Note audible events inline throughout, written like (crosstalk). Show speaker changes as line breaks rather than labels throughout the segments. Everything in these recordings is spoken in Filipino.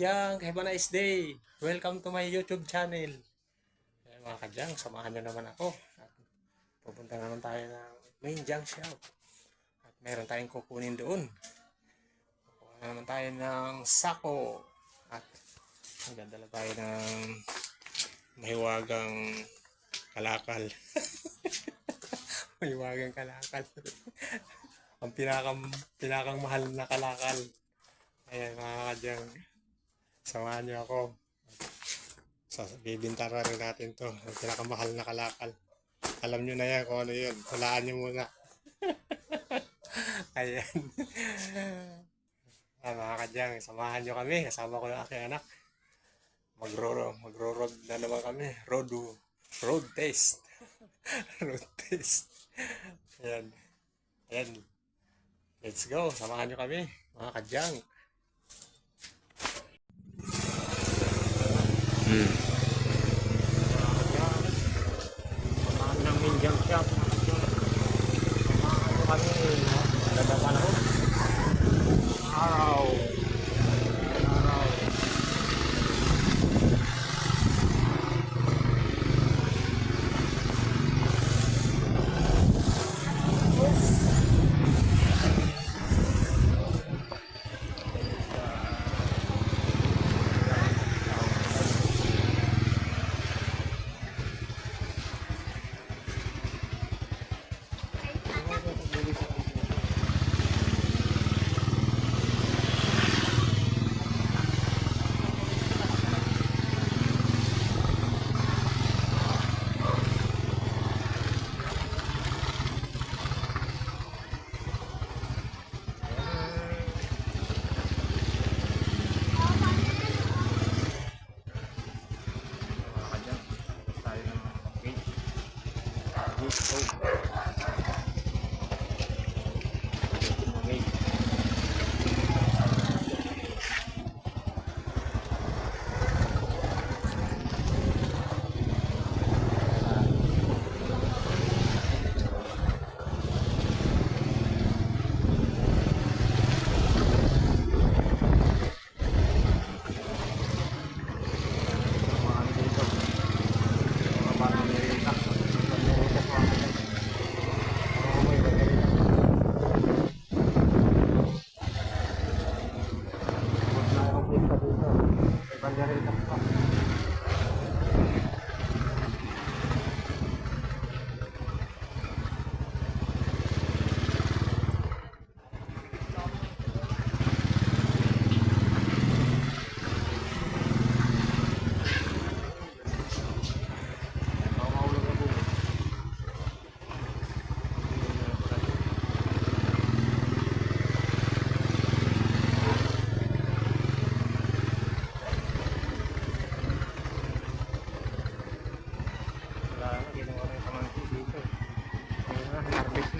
kadyang. Have a nice day. Welcome to my YouTube channel. Eh, mga kadyang, samahan nyo naman ako. At pupunta naman tayo ng main junk shop. At meron tayong kukunin doon. Kukuha naman tayo ng sako. At magdadala tayo ng mahiwagang kalakal. (laughs) mahiwagang kalakal. (laughs) Ang pinakang, pinakang mahal na kalakal. Ayan mga kadyang. Samahan niyo ako. Sa bibintara rin natin to. Ang pinakamahal na kalakal. Alam niyo na yan kung ano yun. Hulaan niyo muna. (laughs) Ayan. Ah, mga kadyang, samahan niyo kami. Kasama ko yung aking anak. Magro magro-road na naman kami. Road road test. (laughs) road test. Ayan. Ayan. Let's go. Samahan niyo kami. Mga kadyang.
Hmm.
Kami. Maganda panahon. Araw. Araw.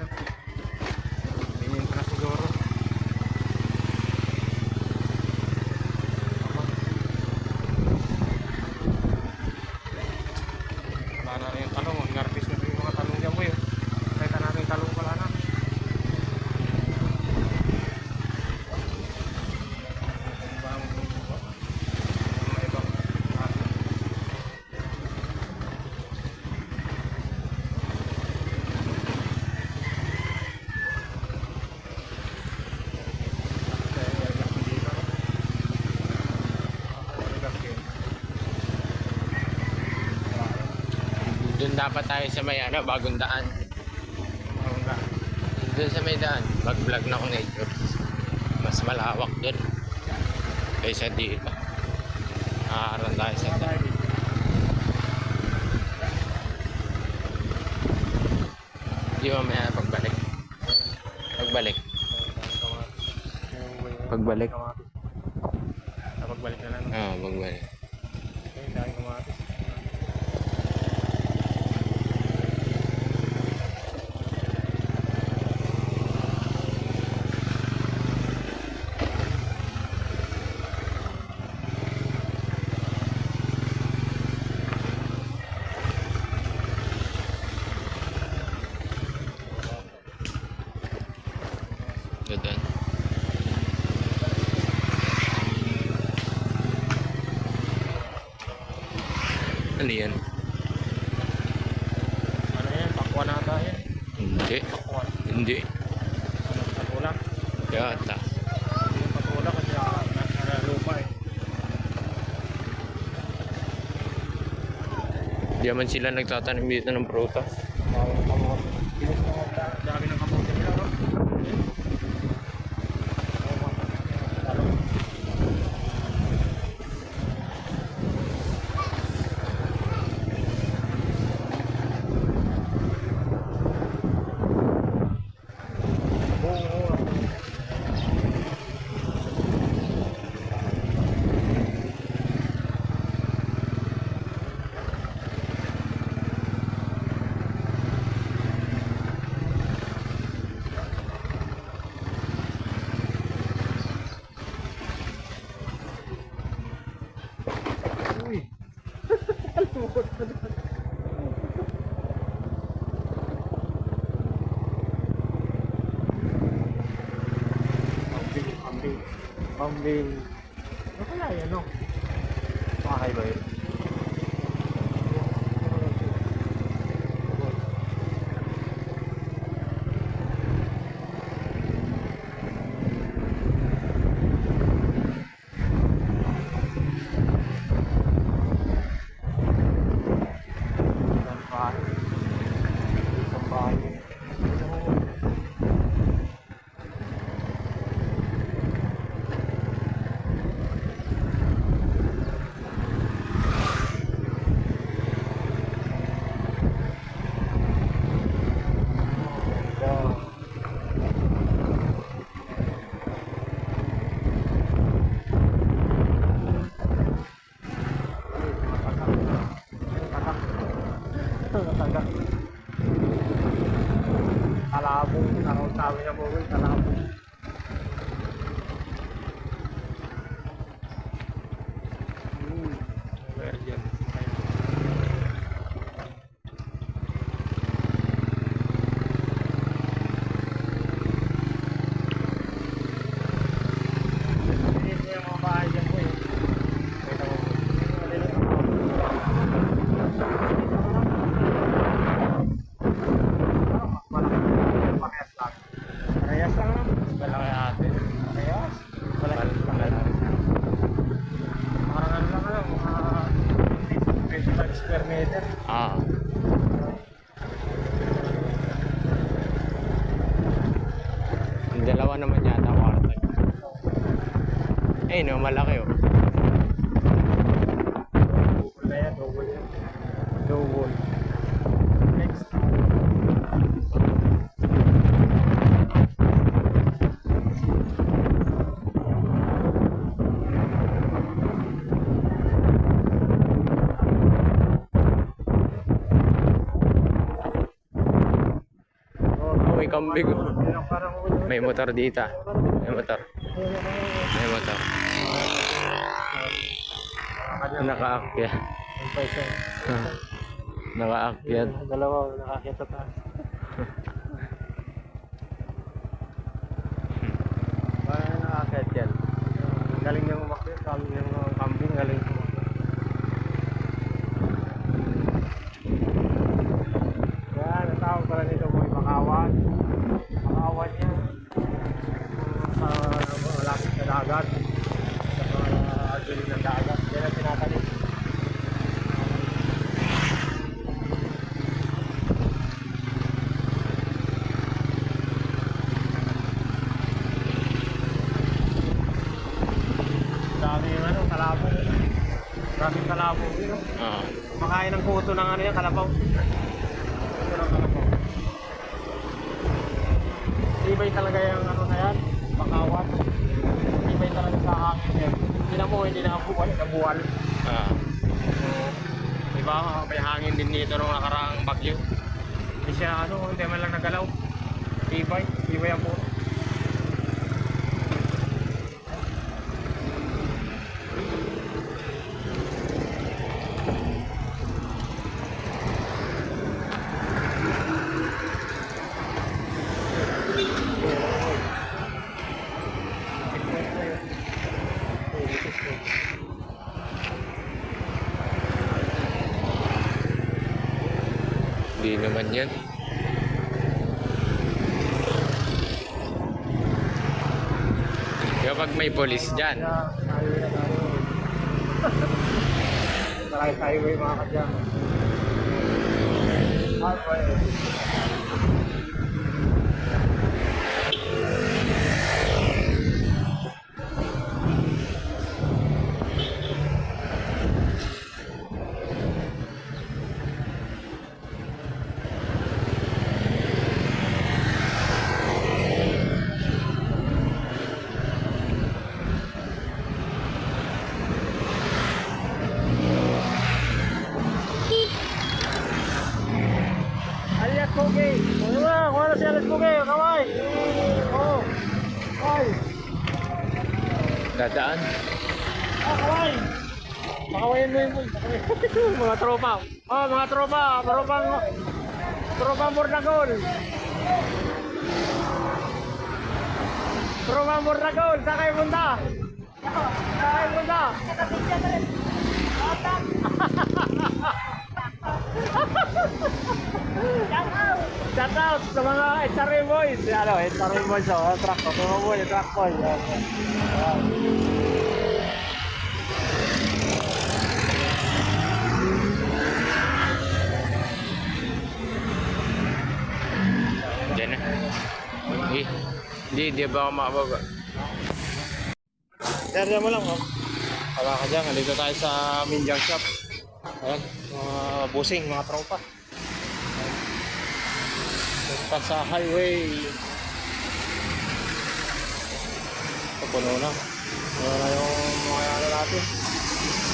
Yeah. Dapat tayo sa may ano, bagong daan. Doon sa may daan. Mag-vlog na ako nature. Mas malawak doon. Kaysa dito. Aaran tayo sa daan. Di ba may pagbalik? Pagbalik. Pagbalik.
Ah, pagbalik na lang.
Oo, pagbalik.
Ayun, dahil kamatis.
Yaman sila nagtatanim dito ng prutas.
Pambing. Ano kaya yan, no? Makakay ba yun? talaga. Kalabong, tarong sabi niya po, kalabong. Eh, yun, oh,
malaki oh. May motor dito. Ah. May motor. nakaakyat.
Yung pa
nakaakyat.
Dalawa, nakaakyat sa taas. Parang nakaakyat yan. Galing niya umakyat, kami yung kambing, galing umakyat. Yan, ang tawag pala nito mo, makawan. Makawan niya. Sa malapit na dagat.
Ah.
Kumakain ng kuto ng ano yan, kalabaw.
Yun. Kapag may polis dyan.
Maraming highway mga kadyang. Highway.
Dadaan.
Ah, kamay. Pakawayan mo yun. (laughs) mga tropa. Oh, mga tropa. Tropang... Tropang Bordagol. Tropang Bordagol. Saan kayo punta? Saan kayo punta? (laughs) Shout out sa mga SRA boys. Ano, SRA boys oh, truck ko. Mga boy, truck. Ayan.
Diyan na. Eh, hindi, hindi ba ako makababa?
Serya mo lang, oh. Wala ka dyan, nandito tayo sa Minjang Shop. Ayan, mga busing, mga tropa. Punta sa highway. Ito, puno na. Puno na yung mga ano natin.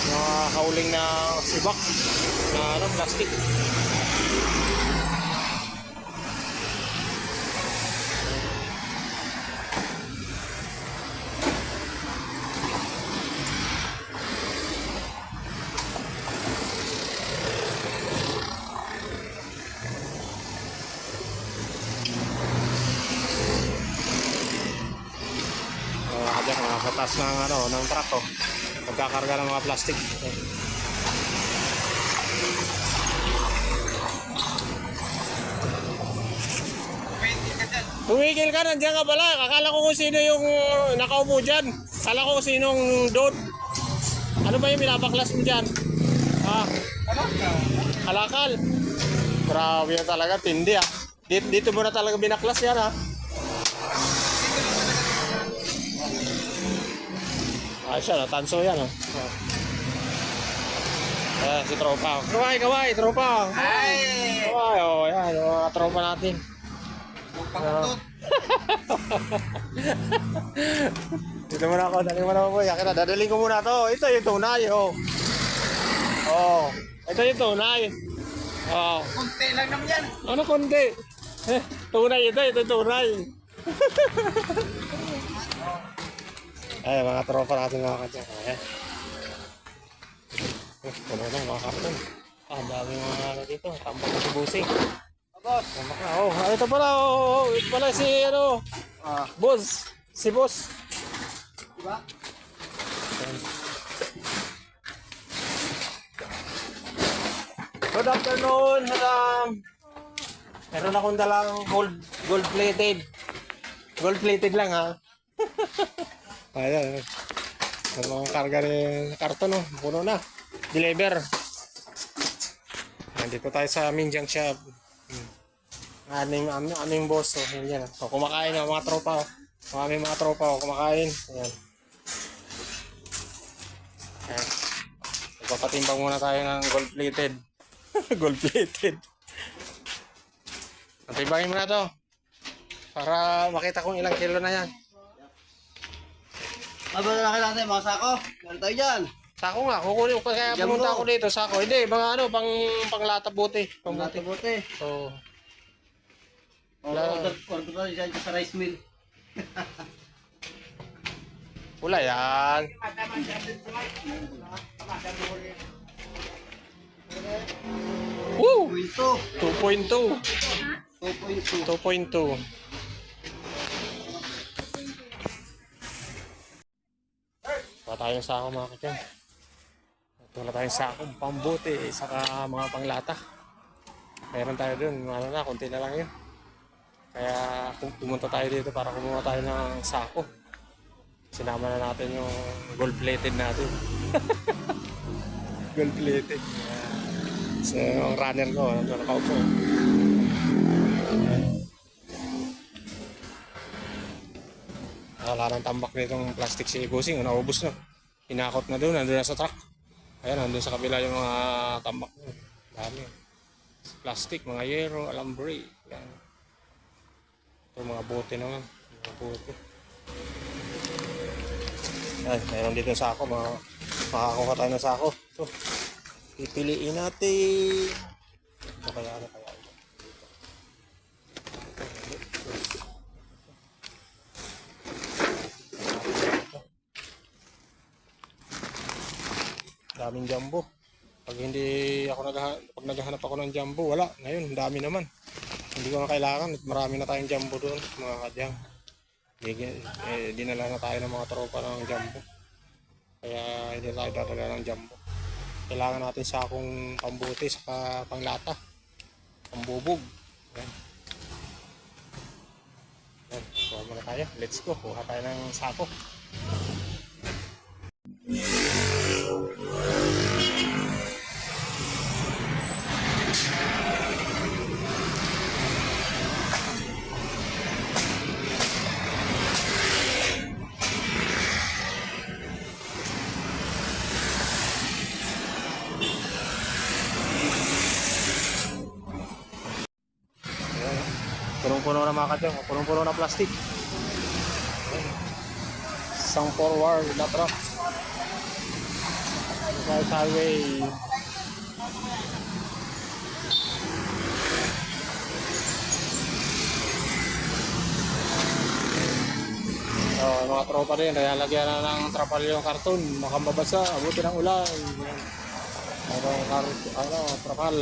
Mga hauling na sibak na ano, plastic. Mga kadyak, mga patas ng, ano, ng truck, oh. Magkakarga ng mga plastic. Tumigil ka, nandiyan ka pala. Akala ko kung sino yung uh, nakaupo dyan. Akala ko kung sinong doon. Ano ba yung binabaklas mo dyan? Ha? Kalakal. Grabe na talaga, tindi ah. Dito, dito mo na talaga binaklas yan ah. Ah, siya, natanso yan ah. Eh, si tropa. Kaway, kaway, tropa.
Ay!
Kaway, oh, yan, yung mga tropa natin.
Pangutut! (laughs)
Dito muna ako, dali mo na ako. Yakin na, dadaling ko muna to. Ito yung tunay, oh. Oh, ito yung tunay. Oh,
Kunti lang naman yan!
ano kundi? Eh, tunay ito, ito yung tunay. (laughs) Ay, mga tropa natin mga kadyang. Eh. Eh, Puno na mga karton. Ah, dami mga ano dito. Tambak na si Busing.
Boss!
Tambak na. Oh, ah, ito pala. Oh, oh, ito pala si ano.
Ah,
Boss. Si Boss.
diba?
Good afternoon, madam. Meron akong dalang gold gold plated. Gold plated lang ha. (laughs) Ayan. Ang mga karga ni karton oh, puno na. Deliver. Nandito tayo sa Minjang Shop. Hmm. Aming, aming, aming boss oh, yun yan. Oh, kumakain oh, mga tropa oh. Mga aming mga tropa oh, kumakain. Ayan. Ayan. Papatimbang muna tayo ng gold plated. (laughs) gold plated. Patimbangin mo na to. Para makita kung ilang kilo na yan.
Aba na kailangan tayo mga sako. Meron tayo.
Sako nga, kukunin ko kaya
Bigyan mo
pumunta
no.
ako dito, sako. Hindi, mga ano, pang panglata buti. Pang buti.
Pangbuti.
So,
Wala. Order, order tayo dyan sa rice mill. (laughs)
wala yan. Woo!
2.2.
2.2.
2.2.
2.2. Wala tayong sako mga katyan. Wala tayong sako, pambuti, saka mga panglata. Meron tayo dun, ano na, konti na lang yun. Kaya kung pumunta tayo dito para kumuha tayo ng sako. Sinama na natin yung gold plated natin. (laughs) gold plated. So yung runner ko, nandun nakaupo. Wala nang tambak nitong plastic si Busing, naubos na. Hinakot na doon, nandun na sa truck. Ayan, nandun sa kabila yung mga tambak. Dami. Plastic, mga yero, alambre. Yan. Ito mga bote naman. Mga bote. Ay, mayroon dito yung sako. Mga, makakuha tayo ng sako. Ito. Pipiliin natin. Ito kaya ano kaya. ito? Daming jumbo. Pag hindi ako nagha pag naghahanap ako ng jumbo, wala. Ngayon, dami naman. Hindi ko na kailangan. Marami na tayong jumbo doon, mga kadyang. Eh, dinala na tayo ng mga tropa ng jumbo. Kaya hindi tayo dadala ng jumbo. Kailangan natin sakong pambuti sa panglata. Pambubog. Yan. Yan. Kuha muna tayo. Let's go. Kuha tayo ng sako. Punong-puno na plastic. Isang forward na truck. Guys, highway. Oh, mga tropa din, nilalagyan na ng trapal yung karton. Baka mabasa, abuti ng ulan. Merong kar ano, trapal.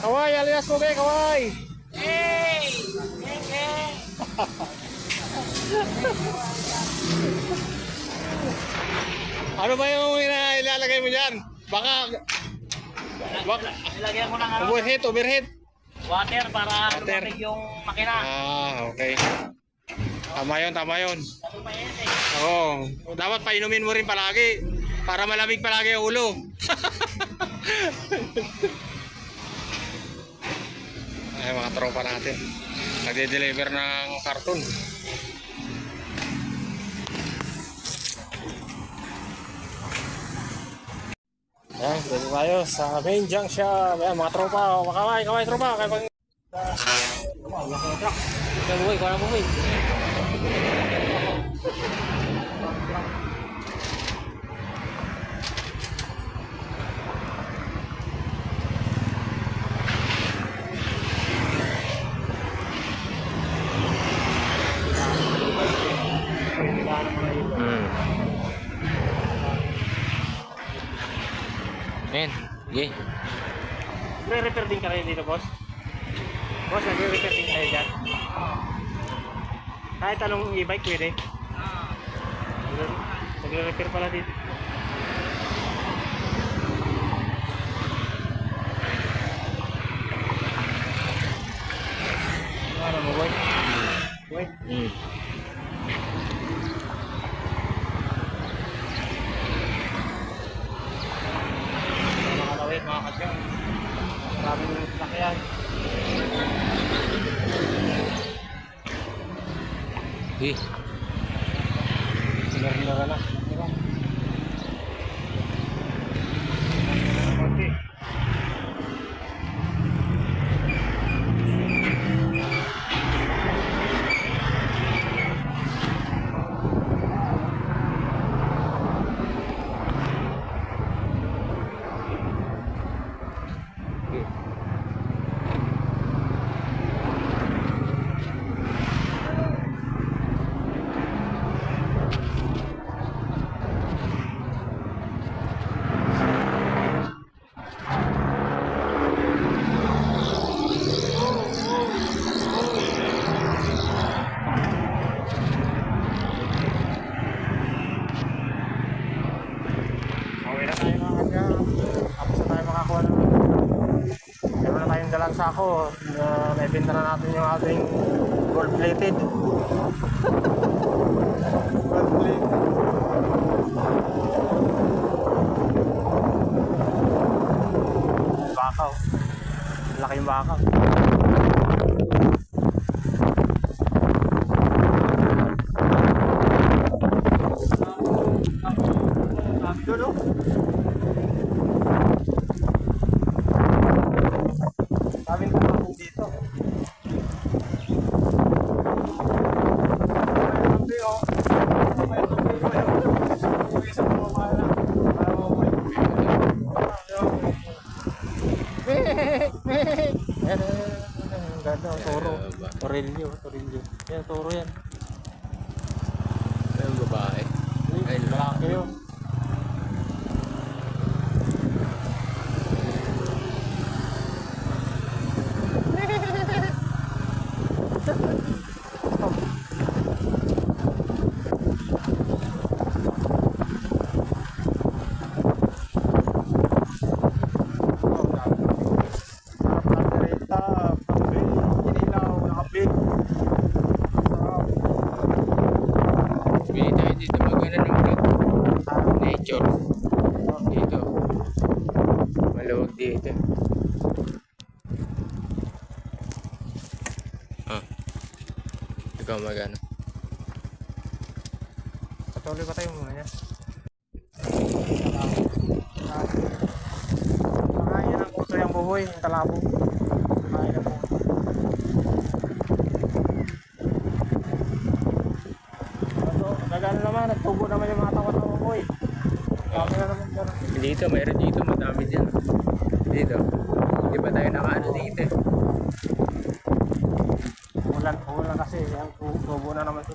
Kaway, alias mo kay Kaway. ano ba yung ilalagay mo dyan? Baka... Baka...
Ilagyan ko ng ano,
Overheat, overheat.
water para
Water.
yung makina.
Ah, okay. Tama yun, tama yun.
Ano eh?
Oo. Dapat painumin mo rin palagi. Para malamig palagi ang ulo. (laughs) Ay, mga tropa natin. Nagde-deliver ng karton. Ayan, dito tayo sa main junction. Ayan, mga tropa. Kaway, kaway, tropa. Kaya pag... Kaya buhay, kaya buhay.
Hmm. Men, sige.
Nagre-repair din ka rin dito, boss? Boss, nagre-repair din kayo dyan? Kahit anong e-bike pwede? Nagre- Nagre-repair pala dito. Ano mo, boy? Boy?
Hmm.
Mga kalawin, mga kasyang. Maraming sakyan.
Sige.
Sinarnara na. Konti. Bako na naibenta na natin yung ating gold plated. (laughs) gold plated. Bakaw. Laki yung bakaw. Doon, no? Daming tanong dito. Yan, ang ganda, ang toro. Torillo, torillo. Yan, toro yan.
Ayun, babae. Ay,
Malaki yun.
Bili tayo dito magana ng vlog. Nature. Dito. Maluwag dito. Ah. Ikaw magana.
Patuloy pa tayo muna niya. Kakain ang kuto yung buboy, yung talabo. Kakain na po. Ito, naman, nagtubo naman yung mga tawat ng buboy. Kami na naman dyan.
Dito, mayroon dito. Madami dyan. Dito. Di ba tayo nakaano dito? eh?
Ulan, ulan kasi, yung tu- tubo na naman ito.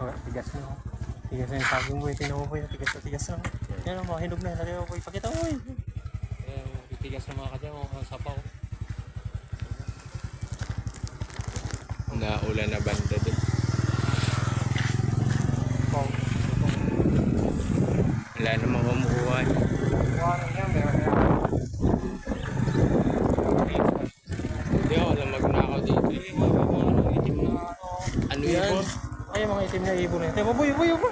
Mga tigas na. oh. Tigas na yung saging mo, tingnan mo po yung tigas na tigas na. Yan ang mga hinog na, lagay mo po, ipakita mo eh.
Titigas ng mga kadyang o sapaw. Naulan na banda doon.
Oh,
Wala namang kumukuha. eh.
Kuha yan, meron na yan.
Hindi ako alam magnakaw dito. Eh, ano, itim na. Ano yan?
Ay, mga itim na ibon na yan. Teka, boy,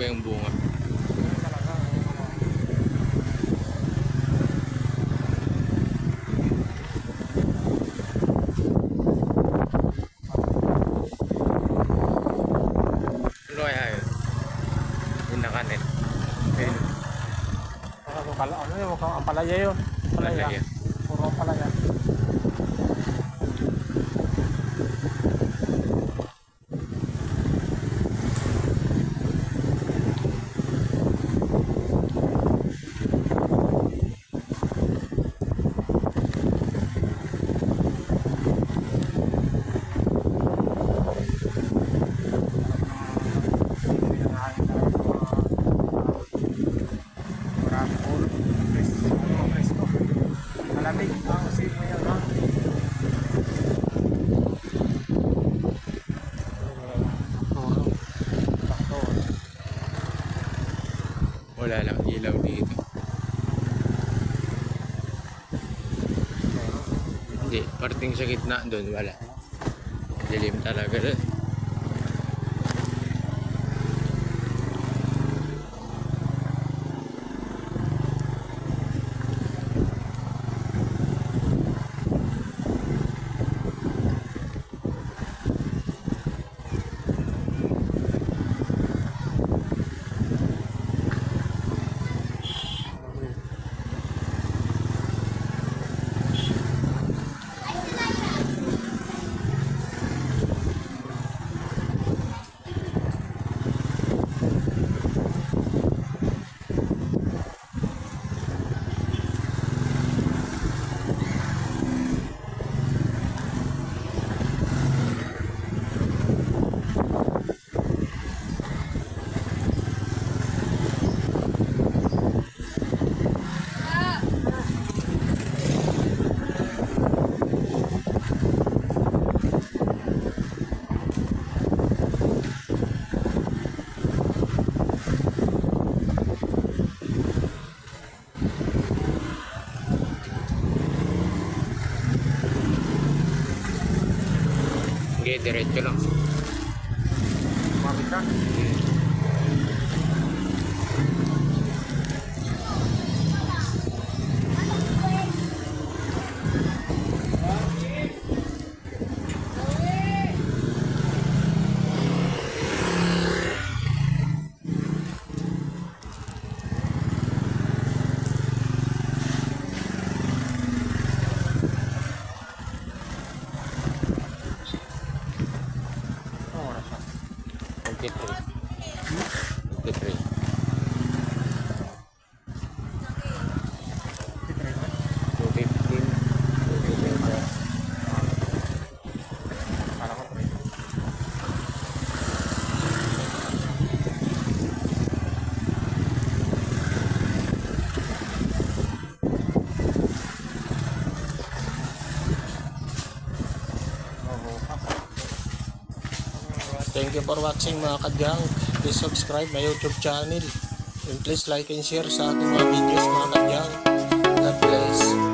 Bakit kakaiba yung bunga?
Talaga, ano,
Ano kaya yun? Yung nakanet. Ayun.
Ano, pala, ano yun, mukhang ang palaya yun. Palaya.
Palaya.
Puro ang palaya. Marami puro. Presko. Ano, presko. Malamig ang simoy yan ha. Turo. Takto.
Wala lang ilaw dito. Hindi, parting sa gitna doon, wala. Dilim talaga doon. Diretso lang.
For watching mga kadyang. Please subscribe my YouTube channel. And please like and share sa ating mga videos mga kadyang. God bless.